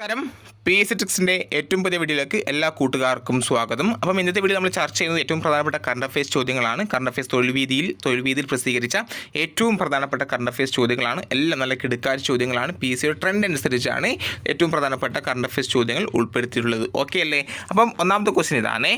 നമസ്കാരം. P S ടിക്സിന്റെ ഏറ്റവും പുതിയ വീഡിയോയിലേക്ക് എല്ലാ കൂട്ടുകാർക്കും സ്വാഗതം. അപ്പം ഇന്നത്തെ വീഡിയോ നമ്മൾ ചർച്ച ചെയ്യുന്നത് ഏറ്റവും പ്രധാനപ്പെട്ട കറണ്ട് അഫയേഴ്സ് ചോദ്യങ്ങളാണ്. കറണ്ട് അഫയേഴ്സ് തൊഴിൽ വീതിയിൽ തൊഴിൽ വീതിയിൽ പ്രസിദ്ധീകരിച്ച ഏറ്റവും പ്രധാനപ്പെട്ട കറണ്ട് അഫയേഴ്സ് ചോദ്യങ്ങളാണ്. എല്ലാം നല്ല കിടക്കാരി ചോദ്യങ്ങളാണ്. പി എസ് സിയുടെ ട്രെൻഡ് അനുസരിച്ചാണ് ഏറ്റവും പ്രധാനപ്പെട്ട കറണ്ട് അഫയേഴ്സ് ചോദ്യങ്ങൾ ഉൾപ്പെടുത്തിയിട്ടുള്ളത്. ഓക്കെ അല്ലേ? അപ്പം ഒന്നാമത്തെ ക്വസ്റ്റ്യൻ ഇതാണ്.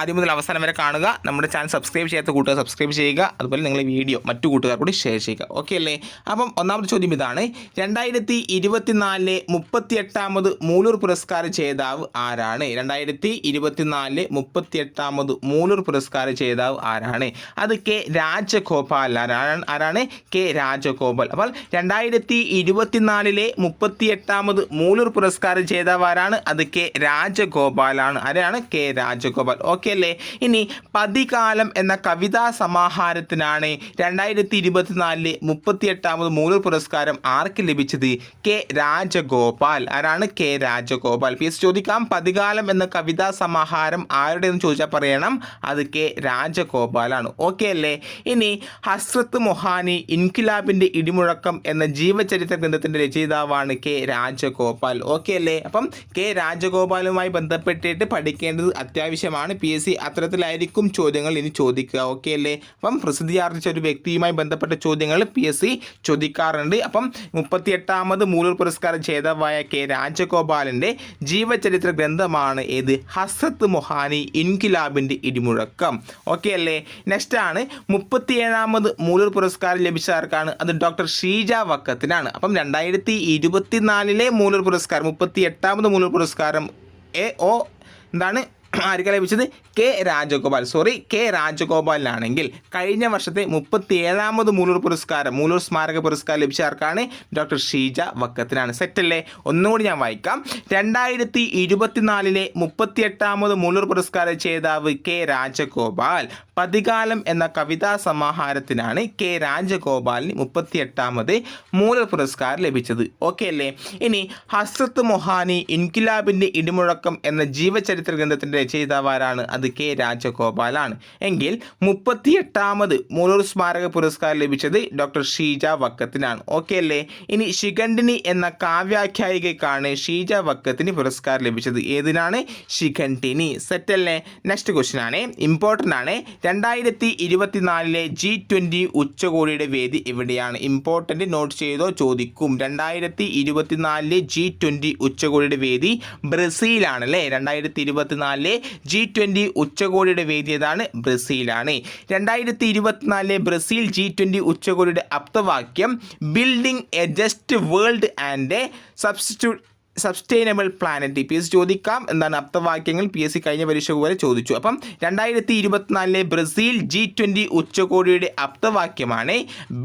ആദ്യം മുതൽ അവസാനം വരെ കാണുക. നമ്മുടെ ചാനൽ സബ്സ്ക്രൈബ് ചെയ്യാത്ത കൂട്ടുകാർ സബ്സ്ക്രൈബ് ചെയ്യുക. അതുപോലെ നിങ്ങൾ വീഡിയോ മറ്റു കൂട്ടുകാർ കൂടി ഷെയർ ചെയ്യുക. ഓക്കെ അല്ലേ? അപ്പം ഒന്നാമത്തെ ചോദ്യം ഇതാണ്. രണ്ടായിരത്തി ഇരുപത്തിനാലിലെ മുപ്പത്തിയെട്ടാമത് മൂലൂർ പുരസ്കാര ജേതാവ് ആരാണ്? രണ്ടായിരത്തി ഇരുപത്തിനാലിലെ മുപ്പത്തിയെട്ടാമത് മൂലൂർ പുരസ്കാര ജേതാവ് ആരാണ്? അത് കെ രാജഗോപാൽ ആരാണ്? ആരാണ്? കെ രാജഗോപാൽ. അപ്പോൾ രണ്ടായിരത്തി ഇരുപത്തിനാലിലെ മുപ്പത്തിയെട്ടാമത് മൂലൂർ പുരസ്കാര ജേതാവ് ആരാണ്? അത് കെ രാജഗോപാലാണ് ആരാണ്? കെ രാജഗോപാൽ. ഓക്കെ അല്ലേ? ഇനി പതികാലം എന്ന കവിതാ സമാഹാരത്തിനാണ് രണ്ടായിരത്തി ഇരുപത്തിനാലിലെ മുപ്പത്തിയെട്ടാമത് മൂലൂർ പുരസ്കാരം ആർക്ക് ലഭിച്ചത്? കെ രാജഗോപാൽ. ആരാണ്? കെ രാജഗോപാൽ. പി. എസ്. ചോദിക്കാം പതികാലം എന്ന കവിതാ സമാഹാരം ആരുടെ എന്ന് ചോദിച്ചാൽ പറയണം. അത് കെ രാജഗോപാലാണ്. ഓക്കെ അല്ലേ? ഇനി ഹസ്രത്ത് മൊഹാനി ഇൻകിലാബിന്റെ ഇടിമുഴക്കം എന്ന ജീവചരിത്ര ഗ്രന്ഥത്തിന്റെ രചയിതാവാണ് കെ രാജഗോപാൽ. ഓക്കെ അല്ലേ? അപ്പം കെ രാജഗോപാലുമായി ബന്ധപ്പെട്ടിട്ട് പഠിക്കേണ്ടത് അത്യാവശ്യമാണ്. പി. എസ്. സി. അത്തരത്തിലായിരിക്കും ചോദ്യങ്ങൾ ഇനി ചോദിക്കുക. ഓക്കെ അല്ലേ? അപ്പം പ്രസിദ്ധിയാർജിച്ച ഒരു വ്യക്തിയുമായി ബന്ധപ്പെട്ട ചോദ്യങ്ങൾ പി. എസ്. സി. ചോദിക്കാറുണ്ട്. അപ്പം മുപ്പത്തിയെട്ടാമത് മൂലൂർ പുരസ്കാര ജേതാവായ കെ രാജഗോപാലിന്റെ ജീവചരിത്ര ഗ്രന്ഥമാണ് ഏത്? ഹസത്ത് മൊഹാനി ഇൻകിലാബിന്റെ ഇടിമുഴക്കം. ഓക്കെ അല്ലേ? നെക്സ്റ്റ് ആണ് മുപ്പത്തിയേഴാമത് മൂലൂർ പുരസ്കാരം ലഭിച്ച ആർക്കാണ്? അത് ഡോക്ടർ ഷീജ വക്കത്തിനാണ്. അപ്പം രണ്ടായിരത്തി ഇരുപത്തിനാലിലെ മൂലൂർ പുരസ്കാരം മുപ്പത്തി എട്ടാമത് മൂലൂർ പുരസ്കാരം എ ഒ എന്താണ്? ആർക്കാണ് ലഭിച്ചത്? കെ രാജഗോപാൽ. സോറി കെ രാജഗോപാലിനാണെങ്കിൽ കഴിഞ്ഞ വർഷത്തെ മുപ്പത്തി ഏഴാമത് മൂലൂർ പുരസ്കാരം മൂലൂർ സ്മാരക പുരസ്കാരം ലഭിച്ച ആർക്കാണ്? ഡോക്ടർ ഷീജ വക്കത്തിനാണ്. സെറ്റല്ലേ ഒന്നുകൂടി ഞാൻ വായിക്കാം. രണ്ടായിരത്തി ഇരുപത്തിനാലിലെ മുപ്പത്തിയെട്ടാമത് മൂലൂർ പുരസ്കാര ജേതാവ് കെ രാജഗോപാൽ. പതികാലം എന്ന കവിതാ സമാഹാരത്തിനാണ് കെ രാജഗോപാലിന് മുപ്പത്തിയെട്ടാമത് മൂലൂർ പുരസ്കാരം ലഭിച്ചത്. ഓക്കെ അല്ലേ? ഇനി ഹസ്രത്ത് മൊഹാനി ഇൻകിലാബിന്റെ ഇടിമുഴക്കം എന്ന ജീവചരിത്ര ഗ്രന്ഥത്തിന്റെ രചയിതാവാരാണ് അത് കെ രാജഗോപാലാണ്. എങ്കിൽ മുപ്പത്തിയെട്ടാമത് മൂലൂർ സ്മാരക പുരസ്കാരം ലഭിച്ചത് ഡോക്ടർ ഷീജ വക്കത്തിനാണ്. ഓക്കെ അല്ലേ? ഇനി ശിഖണ്ഡിനി എന്ന കാവ്യാഖ്യായികയ്ക്കാണ് ഷീജ വക്കത്തിന് പുരസ്കാരം ലഭിച്ചത്. ഏതിനാണ്? ശിഖണ്ഡിനി. സെറ്റല്ലേ നെക്സ്റ്റ് ക്വസ്റ്റ്യൻ ആണ്. ഇമ്പോർട്ടന്റ് ആണ്. രണ്ടായിരത്തി ഇരുപത്തിനാലിലെ ജി ട്വന്റി ഉച്ചകോടിയുടെ വേദി എവിടെയാണ്? ഇമ്പോർട്ടന്റ് നോട്ട് ചെയ്തോ? ചോദിക്കും. രണ്ടായിരത്തി ഇരുപത്തിനാലിലെ ജി ട്വന്റി ഉച്ചകോടിയുടെ വേദി ബ്രസീലാണ് അല്ലേ? രണ്ടായിരത്തി ഇരുപത്തിനാലിലെ ജി ട്വന്റി ഉച്ചകോടിയുടെ വേദിയതാണ് ബ്രസീലാണ്. രണ്ടായിരത്തി ഇരുപത്തിനാലിലെ ബ്രസീൽ ജി ട്വന്റി ഉച്ചകോടിയുടെ അപ്തവാക്യം building a just world and a substitute sustainable planet P S ചോദിക്കാം. എന്താണ് അർത്ഥവാക്യങ്ങൾ? പി എസ് സി കഴിഞ്ഞ പരീക്ഷ വരെ ചോദിച്ചു. അപ്പം രണ്ടായിരത്തി ഇരുപത്തിനാലിലെ ബ്രസീൽ ജി ട്വന്റി ഉച്ചകോടിയുടെ അർത്ഥവാക്യമാണ്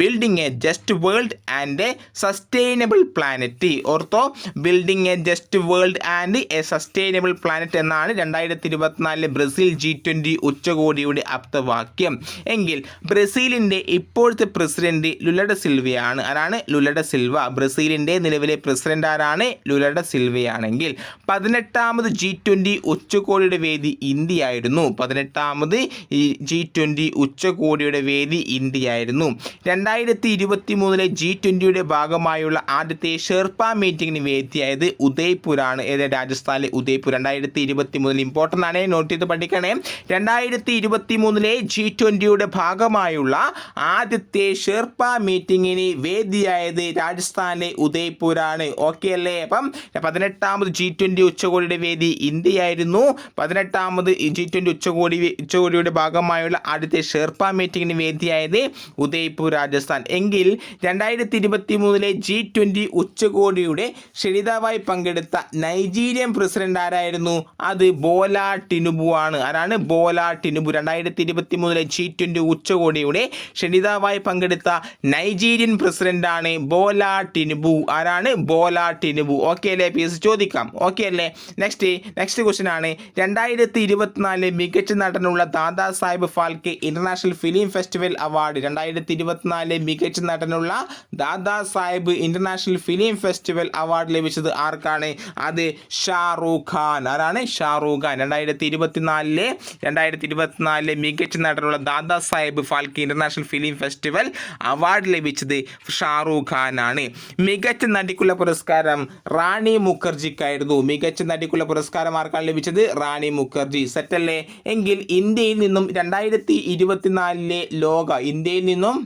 building a just world and a sustainable planet ortho building a just world and a sustainable planet എന്നാണ് രണ്ടായിരത്തി ഇരുപത്തിനാലിലെ ബ്രസീൽ ജി ട്വന്റി ഉച്ചകോടിയുടെ അർത്ഥവാക്യം. എങ്കിൽ ബ്രസീലിന്റെ ഇപ്പോഴത്തെ പ്രസിഡന്റ് ലുലഡ സിൽവയാണ്. ആരാണ്? Lula da Silva. ബ്രസീലിന്റെ നിലവിലെ പ്രസിഡന്റ് ആരാണ്? ലുലഡ സിൽവയാണെങ്കിൽ പതിനെട്ടാമത് ജി ട്വന്റി ഉച്ചകോടിയുടെ വേദി ഇന്ത്യയായിരുന്നു. പതിനെട്ടാമത് ഈ ജി ട്വന്റി ഉച്ചകോടിയുടെ വേദി ഇന്ത്യയായിരുന്നു. രണ്ടായിരത്തി ഇരുപത്തി മൂന്നിലെ ജി ട്വന്റിയുടെ ഭാഗമായുള്ള ആദ്യത്തെ ഷെർപ്പ മീറ്റിംഗിന് വേദിയായത് ഉദയ്പൂരാണ്. രാജസ്ഥാനിലെ ഉദയ്പൂർ? രണ്ടായിരത്തി ഇരുപത്തി മൂന്നിൽ ഇമ്പോർട്ടന്റ് ആണ്. നോട്ട് ചെയ്ത് പഠിക്കണേ. രണ്ടായിരത്തി ഇരുപത്തി മൂന്നിലെ ജി ട്വന്റിയുടെ ഭാഗമായുള്ള ആദ്യത്തെ ഷെർപ്പ മീറ്റിംഗിന് വേദിയായത് രാജസ്ഥാനിലെ ഉദയ്പൂരാണ്. ഓക്കെ അല്ലേ? അപ്പം പതിനെട്ടാമത് ജി ട്വന്റി ഉച്ചകോടിയുടെ വേദി ഇന്ത്യയായിരുന്നു. പതിനെട്ടാമത് ജി ട്വന്റി ഉച്ചകോടി ഉച്ചകോടിയുടെ ഭാഗമായുള്ള ആദ്യത്തെ ഷെർപ്പ മീറ്റിംഗിന് വേദിയായത് ഉദയ്പൂർ രാജസ്ഥാൻ. എങ്കിൽ രണ്ടായിരത്തി ഇരുപത്തി മൂന്നിലെ ജി ട്വന്റി ഉച്ചകോടിയുടെ ക്ഷണിതാവായി പങ്കെടുത്ത നൈജീരിയൻ പ്രസിഡന്റ് ആരായിരുന്നു? അത് ബോല ടിനുബു ആണ്. ആരാണ്? Bola Tinubu. രണ്ടായിരത്തി ഇരുപത്തി മൂന്നിലെ ജി ട്വന്റി ഉച്ചകോടിയുടെ ക്ഷണിതാവായി പങ്കെടുത്ത നൈജീരിയൻ പ്രസിഡന്റ് ആണ് ബോല ടിനുബു. ആരാണ്? Bola Tinubu. Okay P S ചോദിക്കാം. ഓക്കെ അല്ലേ? നെക്സ്റ്റ് നെക്സ്റ്റ് ക്വസ്റ്റ്യൻ ആണ്. രണ്ടായിരത്തി ഇരുപത്തിനാല് മികച്ച നടനുള്ള Dada Sahib Phalke international film festival award രണ്ടായിരത്തി ഇരുപത്തിനാല് മികച്ച നടനുള്ള Dada Sahib international film festival award ലഭിച്ചത് ആർക്കാണ്? അത് ഷാറൂഖ് ഖാൻ. ആരാണ്? ഷാറൂഖ് ഖാൻ. രണ്ടായിരത്തി ഇരുപത്തിനാലിലെ രണ്ടായിരത്തി ഇരുപത്തിനാലിലെ മികച്ച നടനുള്ള Dada Sahib Phalke international film festival award ലഭിച്ചത് ഷാറൂഖ് ഖാൻ ആണ്. മികച്ച നടിക്കുള്ള പുരസ്കാരം റാണി റാണി മുഖർജിക്കായിരുന്നു മികച്ച നടിക്കുള്ള പുരസ്കാരം ആർക്കാണ് ലഭിച്ചത്? റാണി മുഖർജി. സെറ്റല്ലേ? എങ്കിൽ ഇന്ത്യയിൽ നിന്നും രണ്ടായിരത്തി ഇരുപത്തിനാലിലെ ലോക ഇന്ത്യയിൽ നിന്നും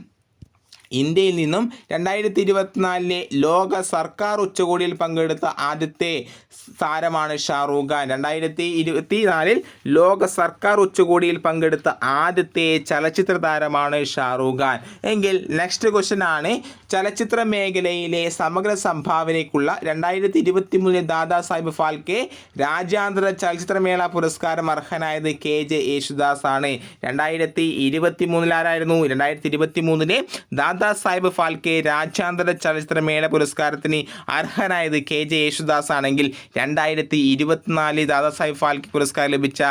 ഇന്ത്യയിൽ നിന്നും രണ്ടായിരത്തി ഇരുപത്തിനാലിലെ ലോക സർക്കാർ ഉച്ചകോടിയിൽ പങ്കെടുത്ത ആദ്യത്തെ താരമാണ് ഷാറൂഖ് ഖാൻ. രണ്ടായിരത്തി ഇരുപത്തിനാലിൽ ലോക സർക്കാർ ഉച്ചകോടിയിൽ പങ്കെടുത്ത ആദ്യത്തെ ചലച്ചിത്ര താരമാണ് ഷാറൂഖ് ഖാൻ. എങ്കിൽ നെക്സ്റ്റ് ക്വസ്റ്റ്യൻ ആണ്. ചലച്ചിത്ര മേഖലയിലെ സമഗ്ര സംഭാവനയ്ക്കുള്ള രണ്ടായിരത്തി ഇരുപത്തി മൂന്നിലെ ദാദാ സാഹിബ് ഫാൽക്കെ രാജ്യാന്തര ചലച്ചിത്രമേള പുരസ്കാരം അർഹനായത് കെ ജെ യേശുദാസ് ആണ് രണ്ടായിരത്തി ഇരുപത്തി മൂന്നിലാരായിരുന്നു രണ്ടായിരത്തി ഇരുപത്തി മൂന്നിലെ ദാദാ സാഹിബ് ഫാൽക്കെ രാജ്യാന്തര ചലച്ചിത്രമേള പുരസ്കാരത്തിന് അർഹനായത് കെ ജെ യേശുദാസ് ആണെങ്കിൽ രണ്ടായിരത്തി ഇരുപത്തിനാലിൽ ദാദാ സാഹിബ് ഫാൽക്കെ പുരസ്കാരം ലഭിച്ച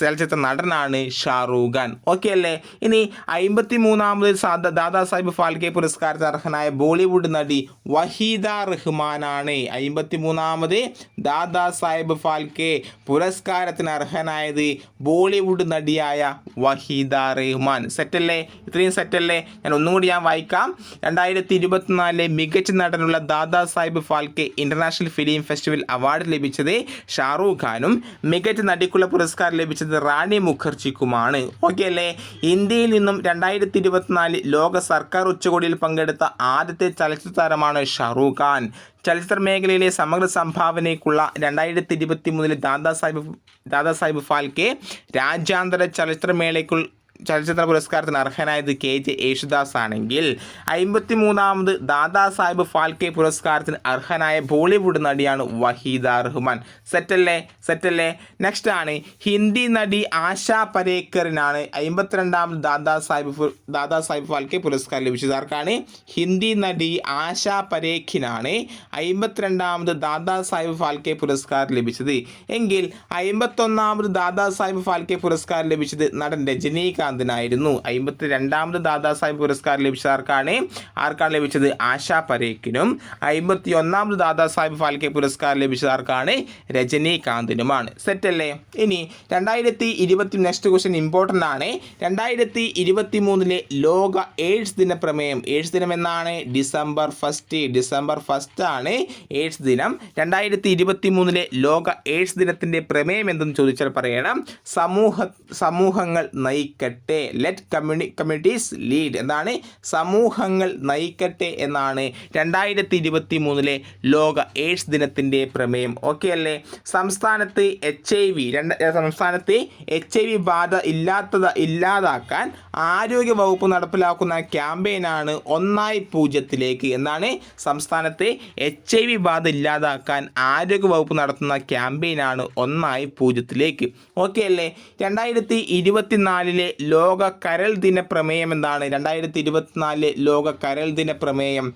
ചലച്ചിത്ര നടനാണ് ഷാറൂഖ് ഖാൻ. ഓക്കെ അല്ലേ? ഇനി അമ്പത്തി മൂന്നാമത് ദാദാ സാഹിബ് ഫാൽക്കെ പുരസ്കാരത്തിന് അർഹനായ ബോളിവുഡ് നടി വഹീദ റഹ്മാനാണ്. അമ്പത്തി മൂന്നാമത് ദാദാ സാഹിബ് ഫാൽക്കെ പുരസ്കാരത്തിന് അർഹനായത് ബോളിവുഡ് നടിയായ വഹീദ റഹ്മാൻ. സെറ്റല്ലേ? ഇത്രയും സെറ്റല്ലേ? ഞാൻ ഒന്നും കൂടി ഞാൻ വായിക്കാം. രണ്ടായിരത്തി ഇരുപത്തിനാലിലെ മികച്ച നടനുള്ള Dada Sahib Phalke international film festival award ലഭിച്ചത് ഷാറൂഖ് ഖാനും മികച്ച നടിക്കുള്ള പുരസ്കാരം ലഭിച്ചത് റാണി മുഖർജിക്കുമാണ്. ഓക്കെ അല്ലേ ഇന്ത്യയിൽ നിന്നും രണ്ടായിരത്തി ഇരുപത്തിനാല് ലോക സർക്കാർ ഉച്ചകോടിയിൽ പങ്കെടുത്ത ആദ്യത്തെ ചലച്ചിത്ര താരമാണ് ഷാറൂഖ് ഖാൻ. ചലച്ചിത്ര മേഖലയിലെ സമഗ്ര സംഭാവനയ്ക്കുള്ള രണ്ടായിരത്തി ഇരുപത്തി മൂന്നിലെ ദാദാസാഹിബ് ദാദാസാഹിബ് ദാദാ സാഹിബ് ഫാൽക്കെ രാജ്യാന്തര ചലച്ചിത്രമേളയ്ക്കുൾ ചലച്ചിത്ര പുരസ്കാരത്തിന് അർഹനായത് കെ ജെ യേശുദാസ് ആണെങ്കിൽ അമ്പത്തി മൂന്നാമത് ദാദാ സാഹിബ് ഫാൽക്കെ പുരസ്കാരത്തിന് അർഹനായ ബോളിവുഡ് നടിയാണ് വഹീദ റഹ്മാൻ. സെറ്റല്ലേ? സെറ്റല്ലേ? നെക്സ്റ്റ് ആണ് ഹിന്ദി നടി ആശാ പരേക്കറിനാണ് അമ്പത്തിരണ്ടാമത് ദാദാ സാഹിബ് ദാദാ സാഹിബ് ഫാൽക്കെ പുരസ്കാരം ലഭിച്ചത്. ആർക്കാണ്? ഹിന്ദി നടി ആശാ പരേഖിനാണ് അമ്പത്തിരണ്ടാമത് ദാദാ സാഹിബ് ഫാൽക്കെ പുരസ്കാരം ലഭിച്ചത്. എങ്കിൽ അമ്പത്തൊന്നാമത് ദാദാ സാഹിബ് ഫാൽക്കെ പുരസ്കാരം ലഭിച്ചത് നടൻ രജനീകാന്തിനായിരുന്നു അമ്പത്തി രണ്ടാമത് ദാദാ സാഹിബ് പുരസ്കാരം ലഭിച്ച ആർക്കാണ്? ആർക്കാണ് ലഭിച്ചത്? ആശാ പരേഖിനും. അമ്പത്തി ഒന്നാമത് ദാദാ സാഹിബ് ഫാൽക്കെ പുരസ്കാരം ലഭിച്ചത് ആർക്കാണ്? രജനീകാന്തിനുമാണ്. സെറ്റല്ലേ ഇനി രണ്ടായിരത്തി ഇരുപത്തി നെക്സ്റ്റ് ക്വസ്റ്റ്യൻ ഇമ്പോർട്ടന്റ് ആണ്. രണ്ടായിരത്തി ഇരുപത്തി മൂന്നിലെ ലോക എയ്ഡ്സ് ദിന പ്രമേയം എയ്ഡ്സ് ദിനം എന്നാണ്? December first. ഡിസംബർ ഫസ്റ്റ് ആണ് എയ്ഡ്സ് ദിനം. രണ്ടായിരത്തി ഇരുപത്തി മൂന്നിലെ ലോക എയ്ഡ്സ് ദിനത്തിന്റെ പ്രമേയം എന്തെന്ന് ചോദിച്ചാൽ പറയണം. സമൂഹ സമൂഹങ്ങൾ നയിക്കട്ടെ. ലെറ്റ് കമ്മ്യൂണി കമ്മ്യൂണിറ്റീസ് ലീഡ് എന്താണ്? സമൂഹങ്ങൾ നയിക്കട്ടെ എന്നാണ് രണ്ടായിരത്തി ഇരുപത്തി മൂന്നിലെ ലോക എയ്ഡ്സ് ദിനത്തിന്റെ പ്രമേയം. ഓക്കെ അല്ലേ? സംസ്ഥാനത്ത് എച്ച് ഐ വി രണ്ട് സംസ്ഥാനത്ത് എച്ച് ഐ വി ബാധ ഇല്ലാത്തത് ഇല്ലാതാക്കാൻ ആരോഗ്യ വകുപ്പ് നടപ്പിലാക്കുന്ന ക്യാമ്പയിനാണ് ഒന്നായി പൂജ്യത്തിലേക്ക്. എന്നാണ് സംസ്ഥാനത്തെ എച്ച് ഐ വി ബാധ ഇല്ലാതാക്കാൻ ആരോഗ്യ വകുപ്പ് നടത്തുന്ന ക്യാമ്പയിനാണ് ഒന്നായി പൂജ്യത്തിലേക്ക്. ഓക്കെ അല്ലേ? രണ്ടായിരത്തി ഇരുപത്തിനാലിലെ ലോക കരൾ ദിന പ്രമേയം എന്താണ്? രണ്ടായിരത്തി ഇരുപത്തിനാലിലെ ലോക കരൾ ദിന പ്രമേയം.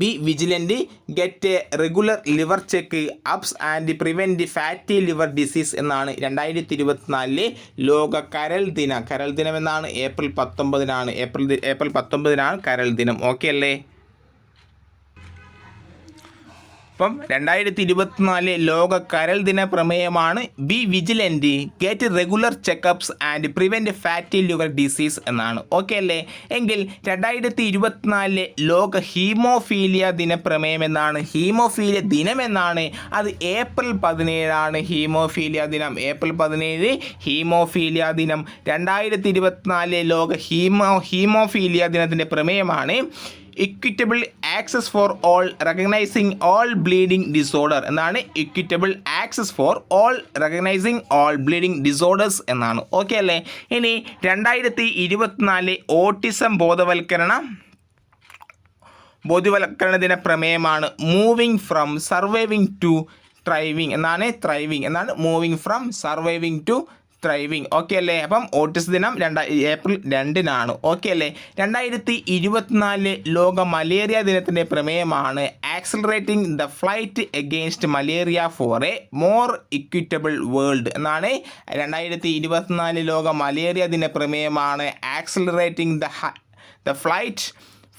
Be vigilant get a regular liver check ups and prevent fatty liver disease എന്നാണ് രണ്ടായിരത്തി ഇരുപത്തിനാലിലെ ലോക കരൾ ദിനം. കരൾ ദിനം എന്നാണ്? ഏപ്രിൽ പത്തൊമ്പതിനാണ്. ഏപ്രിൽ ഏപ്രിൽ പത്തൊമ്പതിനാണ് കരൾ ദിനം. ഓക്കെ അല്ലേ? അപ്പം രണ്ടായിരത്തി ഇരുപത്തിനാല് ലോക കരൾ ദിന പ്രമേയമാണ് be vigilant get regular checkups and prevent fatty liver disease എന്നാണ്. ഓക്കെ അല്ലേ? എങ്കിൽ രണ്ടായിരത്തി ഇരുപത്തിനാലിലെ ലോക ഹീമോഫീലിയ ദിന പ്രമേയം എന്നാണ്. ഹീമോഫീലിയ ദിനം എന്നാണ്. അത് ഏപ്രിൽ പതിനേഴാണ് ഹീമോഫീലിയ ദിനം. ഏപ്രിൽ പതിനേഴ് ഹീമോഫീലിയ ദിനം. രണ്ടായിരത്തി ഇരുപത്തിനാലിലെ ലോക ഹീമോ ഹീമോഫീലിയ ദിനത്തിന്റെ പ്രമേയമാണ് equitable access for all recognising all bleeding disorder എന്നാണ് equitable access for all recognising all bleeding disorders എന്നാണ്. ഓക്കെ അല്ലേ? ഇനി രണ്ടായിരത്തി ഇരുപത്തിനാല് ഓട്ടിസം ബോധവൽക്കരണം ബോധവൽക്കരണ ദിന പ്രമേയമാണ് moving from surviving to thriving എന്നാണ് ത്രൈവിങ് എന്നാണ് moving from surviving to thriving okay അല്ലേ? അപ്പം ഓട്ടിസ് ദിനം രണ്ടാ ഏപ്രിൽ രണ്ടിനാണ്. ഓക്കെ അല്ലേ? രണ്ടായിരത്തി ഇരുപത്തിനാല് ലോക മലേറിയ ദിനത്തിന്റെ പ്രമേയമാണ് accelerating the flight against malaria for a more equitable world എന്നാണ് രണ്ടായിരത്തി ഇരുപത്തിനാല് ലോക മലേറിയ ദിന പ്രമേയമാണ് accelerating the the flight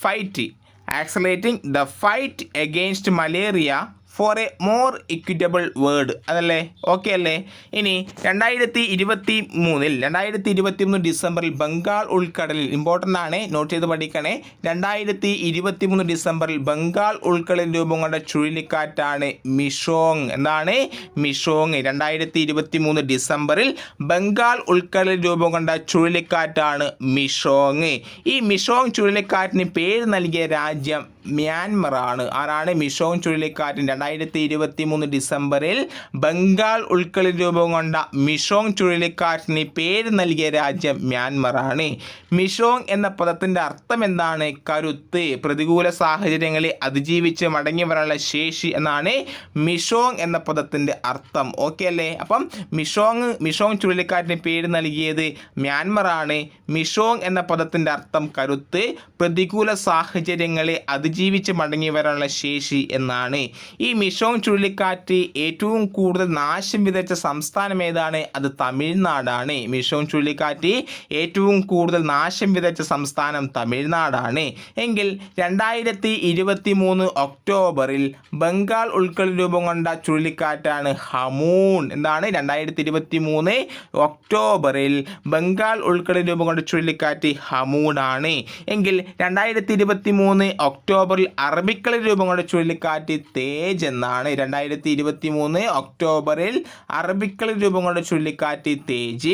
fight accelerating the fight against malaria for a more equitable world അതല്ലേ? ഓക്കെ അല്ലേ? ഇനി രണ്ടായിരത്തി ഇരുപത്തി മൂന്നിൽ രണ്ടായിരത്തി ഇരുപത്തി മൂന്ന് ഡിസംബറിൽ ബംഗാൾ ഉൾക്കടലിൽ ഇമ്പോർട്ടന്റ് ആണ് നോട്ട് ചെയ്ത് പഠിക്കണേ. രണ്ടായിരത്തി ഇരുപത്തി മൂന്ന് ഡിസംബറിൽ ബംഗാൾ ഉൾക്കടലിൽ രൂപം കൊണ്ട ചുഴലിക്കാറ്റാണ് മിഷോങ്. എന്താണ്? മിഷോങ്. രണ്ടായിരത്തി ഇരുപത്തി മൂന്ന് ഡിസംബറിൽ ബംഗാൾ ഉൾക്കടലിൽ രൂപം കൊണ്ട ചുഴലിക്കാറ്റാണ് മിഷോങ്. ഈ മിഷോങ് ചുഴലിക്കാറ്റിന് പേര് നൽകിയ രാജ്യം മ്യാൻമറാണ്. ആരാണ്? മിഷോങ് ചുഴലിക്കാറ്റിൻ രണ്ടായിരത്തി ഇരുപത്തി മൂന്ന് ഡിസംബറിൽ ബംഗാൾ ഉൾക്കടലിൽ രൂപം കൊണ്ട മിഷോങ് ചുഴലിക്കാറ്റിന് പേര് നൽകിയ രാജ്യം മ്യാൻമറാണ്. മിഷോങ് എന്ന പദത്തിന്റെ അർത്ഥം എന്താണ്? കരുത്ത്. പ്രതികൂല സാഹചര്യങ്ങളെ അതിജീവിച്ച് മടങ്ങി വരാനുള്ള ശേഷി എന്നാണ് മിഷോങ് എന്ന പദത്തിന്റെ അർത്ഥം. ഓക്കെ അല്ലേ? അപ്പം മിഷോങ് മിഷോങ് ചുഴലിക്കാറ്റിന് പേര് നൽകിയത് മ്യാൻമറാണ്. മിഷോങ് എന്ന പദത്തിന്റെ അർത്ഥം കരുത്ത്. പ്രതികൂല സാഹചര്യങ്ങളെ അതിജീവിച്ച് മടങ്ങി വരാനുള്ള ശേഷി എന്നാണ്. ഈ മിഷോങ് ചുഴലിക്കാറ്റ് ഏറ്റവും കൂടുതൽ നാശം വിതച്ച സംസ്ഥാനം ഏതാണ്? അത് തമിഴ്നാടാണ്. മിഷോങ് ചുഴലിക്കാറ്റ് ഏറ്റവും കൂടുതൽ നാശം വിതച്ച സംസ്ഥാനം തമിഴ്നാടാണ്. എങ്കിൽ രണ്ടായിരത്തി ഇരുപത്തി മൂന്ന് ഒക്ടോബറിൽ ബംഗാൾ ഉൾക്കടൽ രൂപം കൊണ്ട ചുഴലിക്കാറ്റാണ് ഹമൂൺ. എന്താണ്? രണ്ടായിരത്തി ഇരുപത്തി മൂന്ന് ഒക്ടോബറിൽ ബംഗാൾ ഉൾക്കടൽ രൂപം കൊണ്ട ചുഴലിക്കാറ്റ് ഹമൂൺ ആണ് എങ്കിൽ രണ്ടായിരത്തി ഇരുപത്തി മൂന്ന് ഒക്ടോബറിൽ അറബിക്കടൽ രൂപം കൊണ്ട ചുഴലിക്കാറ്റ് തേജ് എന്നാണ് രണ്ടായിരത്തി ഇരുപത്തി മൂന്ന് ഒക്ടോബറിൽ അറബിക്കടൽ രൂപം കൊണ്ട ചുഴലിക്കാറ്റ് തേജ്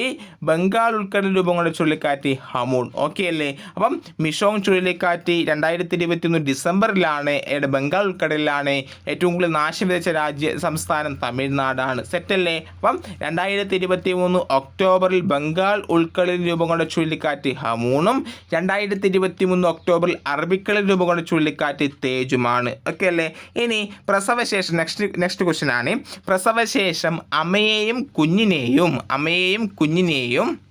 ബംഗാൾ ഉൾക്കടൽ രൂപം കൊണ്ട ചുഴലിക്കാറ്റ് ഹമൂൺ. ഓക്കെ അല്ലേ? അപ്പം മിഷോങ് ചുഴലിക്കാറ്റ് രണ്ടായിരത്തി ഇരുപത്തി ഒന്ന് ഡിസംബറിലാണ് ബംഗാൾ ഉൾക്കടലിലാണ് ഏറ്റവും കൂടുതൽ നാശം വിതച്ച രാജ്യ സംസ്ഥാനം തമിഴ്നാടാണ്. സെറ്റല്ലേ അപ്പം രണ്ടായിരത്തി ഇരുപത്തി മൂന്ന് ഒക്ടോബറിൽ ബംഗാൾ ഉൾക്കടലിൽ രൂപം കൊണ്ട ചുഴലിക്കാറ്റ് ഹമൂണും രണ്ടായിരത്തി ഇരുപത്തി മൂന്ന് ഒക്ടോബറിൽ അറബിക്കടലിൽ രൂപം കൊണ്ട ചുഴലിക്കാറ്റ് തേജുമാണ്. ഓക്കെ അല്ലേ ഇനി പ്രസവശേഷം നെക്സ്റ്റ് നെക്സ്റ്റ് ക്വസ്റ്റ്യൻ ആണ്. പ്രസവശേഷം അമ്മയെയും കുഞ്ഞിനെയും അമ്മയെയും കുഞ്ഞിനെയും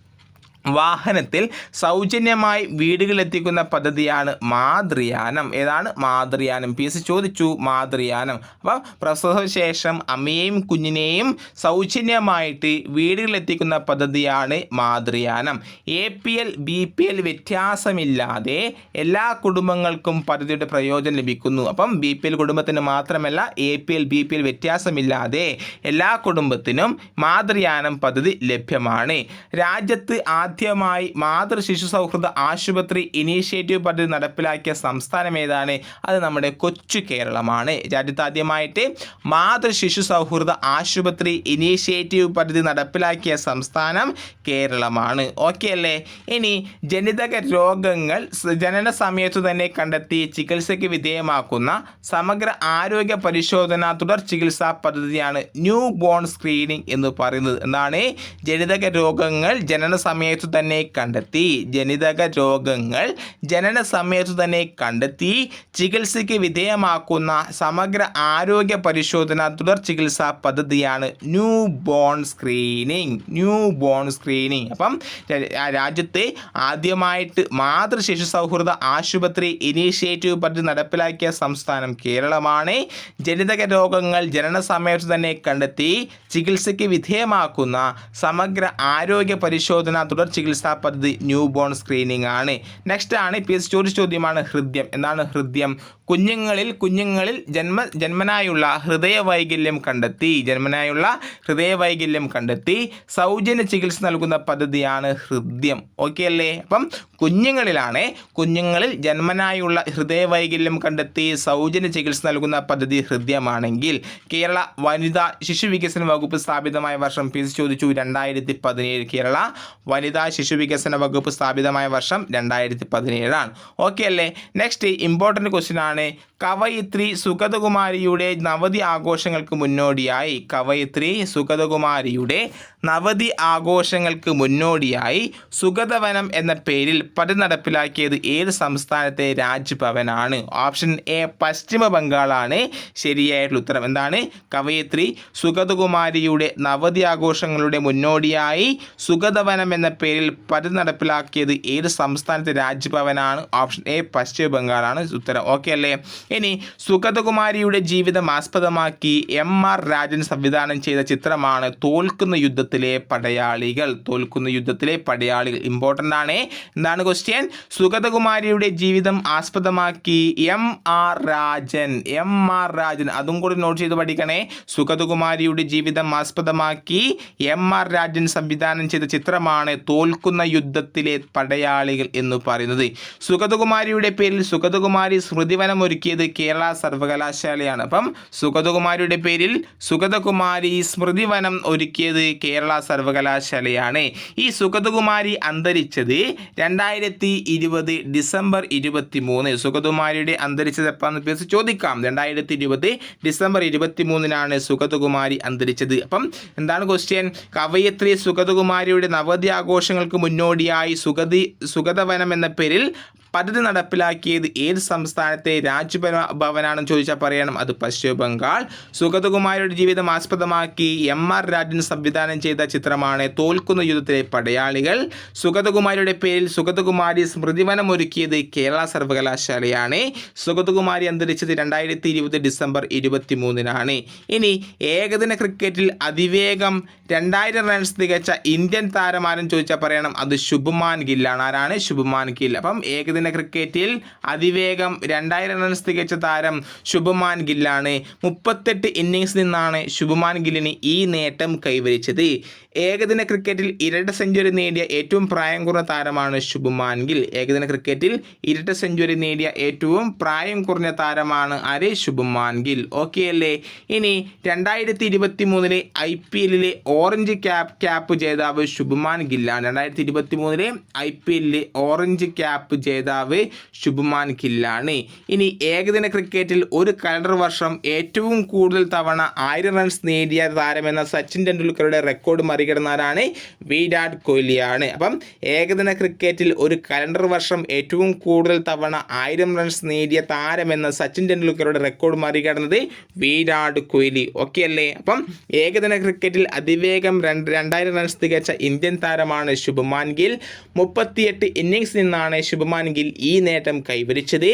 വാഹനത്തിൽ സൗജന്യമായി വീടുകളിലെത്തിക്കുന്ന പദ്ധതിയാണ് മാതൃയാനം. ഏതാണ്? മാതൃയാനം. പി എസ് ചോദിച്ചു മാതൃയാനം. അപ്പം പ്രസവശേഷം അമ്മയെയും കുഞ്ഞിനെയും സൗജന്യമായിട്ട് വീടുകളിലെത്തിക്കുന്ന പദ്ധതിയാണ് Mathruyanam. A P L B P L വ്യത്യാസമില്ലാതെ എല്ലാ കുടുംബങ്ങൾക്കും പദ്ധതിയുടെ പ്രയോജനം ലഭിക്കുന്നു. അപ്പം ബി പി എൽ കുടുംബത്തിന് മാത്രമല്ല A P L B P L വ്യത്യാസമില്ലാതെ എല്ലാ കുടുംബത്തിനും മാതൃയാനം പദ്ധതി ലഭ്യമാണ്. രാജ്യത്ത് ആദ്യമായി മാതൃ ശിശു സൗഹൃദ ആശുപത്രി ഇനീഷ്യേറ്റീവ് പദ്ധതി നടപ്പിലാക്കിയ സംസ്ഥാനം ഏതാണ്? അത് നമ്മുടെ കൊച്ചു കേരളമാണ്. രാജ്യത്ത് ആദ്യമായിട്ട് മാതൃ ശിശു സൗഹൃദ ആശുപത്രി ഇനീഷ്യേറ്റീവ് പദ്ധതി നടപ്പിലാക്കിയ സംസ്ഥാനം കേരളമാണ്. ഓക്കെ അല്ലേ? ഇനി ജനിതക രോഗങ്ങൾ ജനന സമയത്തു തന്നെ കണ്ടെത്തി ചികിത്സയ്ക്ക് വിധേയമാക്കുന്ന സമഗ്ര ആരോഗ്യ പരിശോധന തുടർ ചികിത്സാ പദ്ധതിയാണ് ന്യൂ ബോൺ സ്ക്രീനിങ് എന്ന് പറയുന്നത്. എന്താണ്? ജനിതക രോഗങ്ങൾ ജനന സമയത്തു തന്നെ കണ്ടെത്തി. ജനിതക രോഗങ്ങൾ ജനന സമയത്തു തന്നെ കണ്ടെത്തി. ചികിത്സയ്ക്ക് വിധേയമാക്കുന്ന സമഗ്ര ആരോഗ്യ പരിശോധന തുടർ ചികിത്സാ പദ്ധതിയാണ് new born screening. Newborn screening. അപ്പം രാജ്യത്തെ ആദ്യമായിട്ട് മാതൃശിശു സൗഹൃദ ആശുപത്രി ഇനീഷ്യേറ്റീവ് പദ്ധതി നടപ്പിലാക്കിയ സംസ്ഥാനം കേരളമാണ്. ജനിതക രോഗങ്ങൾ ജനന സമയത്ത് തന്നെ കണ്ടെത്തി. ചികിത്സയ്ക്ക് വിധേയമാക്കുന്ന സമഗ്ര ആരോഗ്യ പരിശോധന തുടർ ചികിത്സാ പദ്ധതി ന്യൂ ബോൺ സ്ക്രീനിങ് ആണ്. നെക്സ്റ്റ് ആണ് പി എസ് ചോദ്യ ചോദ്യമാണ് ഹൃദ്യം. എന്താണ് ഹൃദ്യം? കുഞ്ഞുങ്ങളിൽ കുഞ്ഞുങ്ങളിൽ ജന്മ ജന്മനായുള്ള ഹൃദയ വൈകല്യം കണ്ടെത്തി. ജന്മനായുള്ള ഹൃദയ വൈകല്യം കണ്ടെത്തി. സൗജന്യ ചികിത്സ നൽകുന്ന പദ്ധതിയാണ് ഹൃദ്യം. ഓക്കെ അല്ലേ? അപ്പം കുഞ്ഞുങ്ങളിലാണ് കുഞ്ഞുങ്ങളിൽ ജന്മനായുള്ള ഹൃദയ വൈകല്യം കണ്ടെത്തി സൗജന്യ ചികിത്സ നൽകുന്ന പദ്ധതി ഹൃദ്യമാണെങ്കിൽ കേരള വനിതാ ശിശു വികസന വകുപ്പ് സ്ഥാപിതമായ വർഷം പി ചോദിച്ചു രണ്ടായിരത്തി പതിനേഴ് കേരള വനിതാ ശിശു വികസന വകുപ്പ് സ്ഥാപിതമായ വർഷം രണ്ടായിരത്തി പതിനേഴാണ്. ഓക്കെ അല്ലേ? നെക്സ്റ്റ് ഇമ്പോർട്ടന്റ് ക്വസ്റ്റ്യൻ ആണ്. കവയിത്രി സുഗതകുമാരിയുടെ നവതി ആഘോഷങ്ങൾക്ക് മുന്നോടിയായി. കവയിത്രി സുഗതകുമാരിയുടെ നവതി ആഘോഷങ്ങൾക്ക് മുന്നോടിയായി. സുഗതവനം എന്ന പേരിൽ പതി നടപ്പിലാക്കിയത് ഏത് സംസ്ഥാനത്തെ രാജ്ഭവനാണ്? ഓപ്ഷൻ എ പശ്ചിമ ബംഗാളാണ് ശരിയായിട്ടുള്ള ഉത്തരം എന്താണ്? കവയിത്രി സുഗതകുമാരിയുടെ നവതി ആഘോഷങ്ങളുടെ മുന്നോടിയായി. സുഗതവനം എന്ന പേരിൽ പതി നടപ്പിലാക്കിയത് ഏത് സംസ്ഥാനത്തെ രാജ്ഭവനാണ്? ഓപ്ഷൻ എ പശ്ചിമ ബംഗാളാണ് ഉത്തരം ഓക്കെ അല്ലേ? ഇനി സുഗതകുമാരിയുടെ ജീവിതം ആസ്പദമാക്കി എം ആർ രാജൻ സംവിധാനം ചെയ്ത ചിത്രമാണ് തോൽക്കുന്ന യുദ്ധത്തിലെ പടയാളികൾ. തോൽക്കുന്ന യുദ്ധത്തിലെ പടയാളികൾ ഇമ്പോർട്ടന്റ് ആണ്. എന്താണ് ക്വസ്റ്റ്യൻ സുഗതകുമാരിയുടെ ജീവിതം ആസ്പദമാക്കി M R Rajan. M R Rajan അതും കൂടി നോട്ട് ചെയ്ത് പഠിക്കണേ. സുഗതകുമാരിയുടെ ജീവിതം ആസ്പദമാക്കി എം ആർ രാജൻ സംവിധാനം ചെയ്ത ചിത്രമാണ് തോൽക്കുന്ന യുദ്ധത്തിലെ പടയാളികൾ എന്ന് പറയുന്നത്. സുഗതകുമാരിയുടെ പേരിൽ സുഗതകുമാരി സ്മൃതിവനം ഒരുക്കിയത് കേരള സർവകലാശാലയാണ്. അപ്പം സുഗതകുമാരിയുടെ പേരിൽ സുഗതകുമാരി സ്മൃതിവനം ഒരുക്കിയത് കേരള സർവകലാശാലയാണ്. ഈ സുഗതകുമാരി അന്തരിച്ചത് രണ്ടായിരത്തി ഇരുപത് ഡിസംബർ ഇരുപത്തി മൂന്ന് സുഗതകുമാരിയുടെ അന്തരിച്ചത് എപ്പാന്ന് പേര് ചോദിക്കാം. രണ്ടായിരത്തി ഇരുപത് ഡിസംബർ ഇരുപത്തി മൂന്നിനാണ് സുഗതകുമാരി അന്തരിച്ചത്. അപ്പം എന്താണ് ക്വസ്റ്റ്യൻ കവയത്രി സുഗതകുമാരിയുടെ നവതി ആഘോഷങ്ങൾക്ക് മുന്നോടിയായി സുഗതി സുഗതവനം എന്ന പേരിൽ പദ്ധതി നടപ്പിലാക്കിയത് ഏത് സംസ്ഥാനത്തെ രാജ്ഭവന ഭവനാണെന്ന് ചോദിച്ചാൽ പറയണം. അത് പശ്ചിമ ബംഗാൾ. സുഗതകുമാരിയുടെ ജീവിതം ആസ്പദമാക്കി എം ആർ രാജൻ സംവിധാനം ചെയ്ത ചിത്രമാണ് തോൽക്കുന്ന യുദ്ധത്തിലെ പടയാളികൾ. സുഗതകുമാരിയുടെ പേരിൽ സുഗതകുമാരി സ്മൃതിവനം ഒരുക്കിയത് കേരള സർവകലാശാലയാണ്. സുഗതകുമാരി അന്തരിച്ചത് രണ്ടായിരത്തി ഇരുപത് ഡിസംബർ ഇരുപത്തി മൂന്നിനാണ് ഇനി ഏകദിന ക്രിക്കറ്റിൽ അതിവേഗം രണ്ടായിരം റൺസ് തികച്ച ഇന്ത്യൻ താരമാരും ചോദിച്ചാൽ പറയണം. അത് ശുഭ്മാൻ ഗില്ലാണ്. ആരാണ്? ശുഭ്മാൻ ഗിൽ. അപ്പം ഏകദിന ക്രിക്കറ്റിൽ അതിവേഗം രണ്ടായിരം റൺസ് തികച്ച താരം ശുഭമാൻ ഗില്ലാണ്. മുപ്പത്തെട്ട് ഇന്നിങ്സ് നിന്നാണ് ശുഭമാൻ ഗില്ലിന് ഈ നേട്ടം കൈവരിച്ചത്. ഏകദിന ക്രിക്കറ്റിൽ ഇരട്ട സെഞ്ചുറി നേടിയ ഏറ്റവും പ്രായം കുറഞ്ഞ താരമാണ് ശുഭമാൻ ഗിൽ. ഏകദിന ക്രിക്കറ്റിൽ ഇരട്ട സെഞ്ചുറി നേടിയ ഏറ്റവും പ്രായം കുറഞ്ഞ താരമാണ് ആര്? ശുഭമാൻ ഗിൽ. ഓക്കെ അല്ലേ? ഇനി രണ്ടായിരത്തി ഇരുപത്തി മൂന്നിലെ ഐ പി എല്ലിലെ ഓറഞ്ച് ക്യാപ് ക്യാപ്പ് ജേതാവ് ശുഭമാൻ ഗില്ലാണ്. രണ്ടായിരത്തി ഇരുപത്തി മൂന്നിലെ ഐ പി എല്ലിലെ ഓറഞ്ച് ക്യാപ്പ് ജേതാവ് ശുഭ്മാൻ ഗില്ലാണ് ഇനി ഏകദിന ക്രിക്കറ്റിൽ ഒരു കലണ്ടർ വർഷം ഏറ്റവും കൂടുതൽ തവണ ആയിരം റൺസ് നേടിയ താരമെന്ന സച്ചിൻ ടെണ്ടുൽക്കറുടെ റെക്കോർഡ് മറികടന്നാലാണ് വിരാട് കോഹ്ലിയാണ്. അപ്പം ഏകദിന ക്രിക്കറ്റിൽ ഒരു കലണ്ടർ വർഷം ഏറ്റവും കൂടുതൽ തവണ ആയിരം റൺസ് നേടിയ താരമെന്ന സച്ചിൻ ടെണ്ടുൽക്കറുടെ റെക്കോർഡ് മറികടന്നത് വിരാട് കോഹ്ലി. ഓക്കെ അല്ലേ? അപ്പം ഏകദിന ക്രിക്കറ്റിൽ അതിവേഗം രണ്ട് രണ്ടായിരം റൺസ് തികച്ച ഇന്ത്യൻ താരമാണ് ശുഭ്മാൻ ഗിൽ. മുപ്പത്തിയെട്ട് ഇന്നിങ്സ് നിന്നാണ് ശുഭ്മാൻ ഗിൽ ഈ നേട്ടം കൈവരിച്ചത്.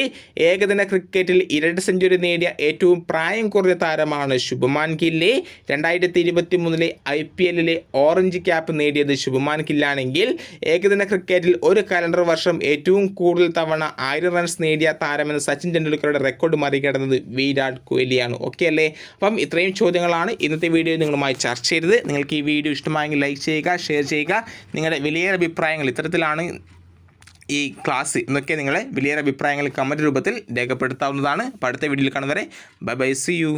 ഏകദിന ക്രിക്കറ്റിൽ ഇരട്ട സെഞ്ചുറി നേടിയ ഏറ്റവും പ്രായം കുറഞ്ഞ താരമാണ് ശുഭമാൻ ഗില്ല്. രണ്ടായിരത്തി ഇരുപത്തി മൂന്നിലെ ഐ പി എല്ലിലെ ഓറഞ്ച് ക്യാപ്പ് നേടിയത് ശുഭമാൻ ഗില്ലാണെങ്കിൽ ഏകദിന ക്രിക്കറ്റിൽ ഒരു കലണ്ടർ വർഷം ഏറ്റവും കൂടുതൽ തവണ ആയിരം റൺസ് നേടിയ താരമെന്ന് സച്ചിൻ ടെണ്ടുൽക്കറുടെ റെക്കോർഡ് മറികടന്നത് വിരാട് കോഹ്ലിയാണ്. ഓക്കെ അല്ലേ? അപ്പം ഇത്രയും ചോദ്യങ്ങളാണ് ഇന്നത്തെ വീഡിയോ നിങ്ങളുമായി ചർച്ച ചെയ്തത്. നിങ്ങൾക്ക് ഈ വീഡിയോ ഇഷ്ടമായെങ്കിൽ ലൈക്ക് ചെയ്യുക ഷെയർ ചെയ്യുക. നിങ്ങളുടെ വലിയ അഭിപ്രായങ്ങൾ ഇത്തരത്തിലാണ്. ഈ ക്ലാസ് എന്നൊക്കെ നിങ്ങളെ വലിയ അഭിപ്രായങ്ങൾ കമന്റ് രൂപത്തിൽ രേഖപ്പെടുത്താവുന്നതാണ്. അപ്പോൾ അടുത്ത വീഡിയോയിൽ കാണുന്നവരെ ബൈ ബൈ സി യു